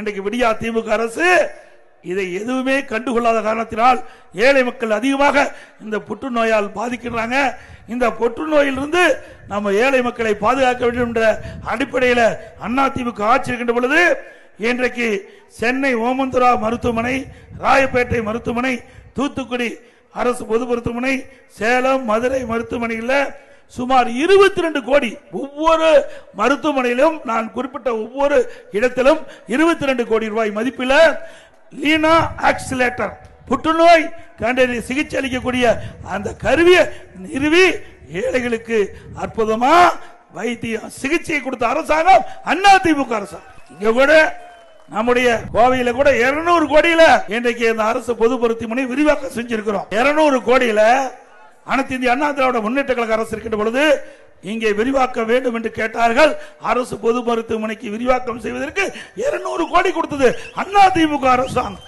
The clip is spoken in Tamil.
இன்றைக்கு விடியா திமுக அரசு இதை எதுவுமே கண்டுகொள்ளாத காரணத்தினால் ஏழை மக்கள் அதிகமாக இந்த புற்றுநோயால் பாதிக்கிறாங்க இந்த புற்றுநோயிலிருந்து நம்ம ஏழை மக்களை பாதுகாக்க வேண்டும் என்ற அடிப்படையில் அண்ணா திமுக ஆட்சி இருக்கின்ற பொழுது இன்றைக்கு சென்னை ஓமந்துரா மருத்துவமனை ராயப்பேட்டை மருத்துவமனை தூத்துக்குடி அரசு பொது மருத்துவமனை சேலம் மதுரை மருத்துவமனையில் சுமார் இருபத்தி ரெண்டு கோடி ஒவ்வொரு மருத்துவமனையிலும் நான் குறிப்பிட்ட ஒவ்வொரு இடத்திலும் இருபத்தி ரெண்டு கோடி ரூபாய் மதிப்பில் லீனா ஆக்சிலேட்டர் புற்றுநோய் கண்டறி சிகிச்சை அளிக்கக்கூடிய அந்த கருவியை நிறுவி ஏழைகளுக்கு அற்புதமா வைத்தியம் சிகிச்சை கொடுத்த அரசாங்கம் அண்ணா திமுக அரசாங்கம் இங்க கூட நம்முடைய கோவையில கூட 200 கோடியில இன்றைக்கு இந்த அரசு பொது மருத்துவமனை விரிவாக்கம் செஞ்சிருக்கிறோம். 200 கோடியில அனைத்து இந்திய அண்ணா திராவிட முன்னேற்ற கழக அரசு இருக்கின்ற பொழுது இங்கே விரிவாக்க வேண்டும் என்று கேட்டார்கள். அரசு பொது மருத்துவமனைக்கு விரிவாக்கம் செய்வதற்கு 200 கோடி கொடுத்தது அண்ணா திமுக அரசாங்கம்.